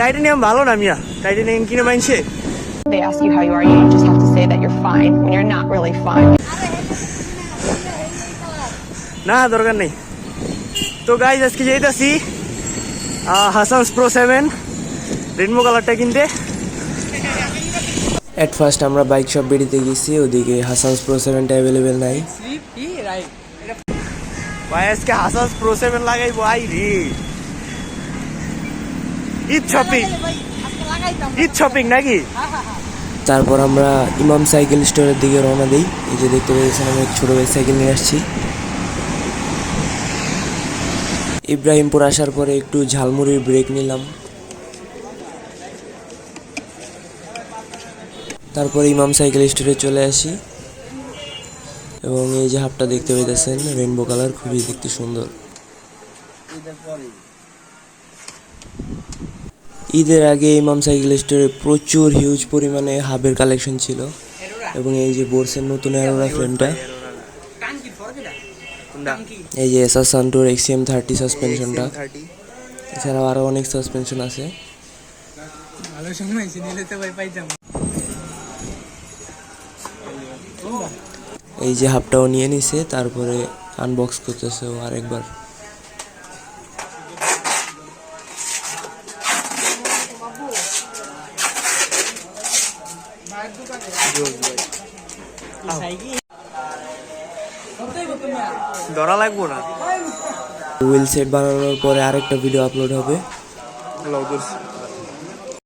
Titanium ভালো না মিয়া? Titanium কিনে মাইনছে। They ask you how you are, you just have to say that you're fine when you're not really fine. না দরকার নেই। তো গাইজ আজকে যেতেছি হাসানস প্রো সেভেন রেনবো কালারটা কিনতে। অ্যাট ফার্স্ট আমরা বাইক শপ বেরিতে গেছি ওদিকে হাসানস প্রো সেভেনটা অ্যাভেলেবেল নাই। ভাই আজকে হাসানস প্রো সেভেন লাগাইবো আই রে শপিং। শপিং নাকি? তারপর আমরা ইমাম সাইকেল স্টোরের দিকে রওনা দিই। এই যে দেখতে পেয়েছেন, আমি ছোটো বাইক সাইকেল নিয়ে আসছি। ইব্রাহিমপুর আসার পরে একটু ঝালমুড়ির ব্রেক নিলাম। তারপরে ইমাম সাইকেল স্টোরে চলে আসি। এবং এই যে হাফটা দেখতে পেতেছেন রেনবো কালার খুবই দেখতে সুন্দর। ঈদের আগে ইমাম সাইকেল স্টোরে প্রচুর হিউজ পরিমাণে হাবের কালেকশন ছিল। এবং এই যে বোর্সের নতুন অ্যারোরা ফ্রেমটা এই যে এসআর সান্টোর এক্সিএম থার্টি সাসপেনশনটা এছাড়াও আরও অনেক সাসপেনশন আছে। এই যে হাফটাও নিয়ে নিছে তারপরে আনবক্স করতেছে ও আরেকবার। ধরা লাগবো না। হুইল সেট বানানোর পরে আরেকটা ভিডিও আপলোড হবে।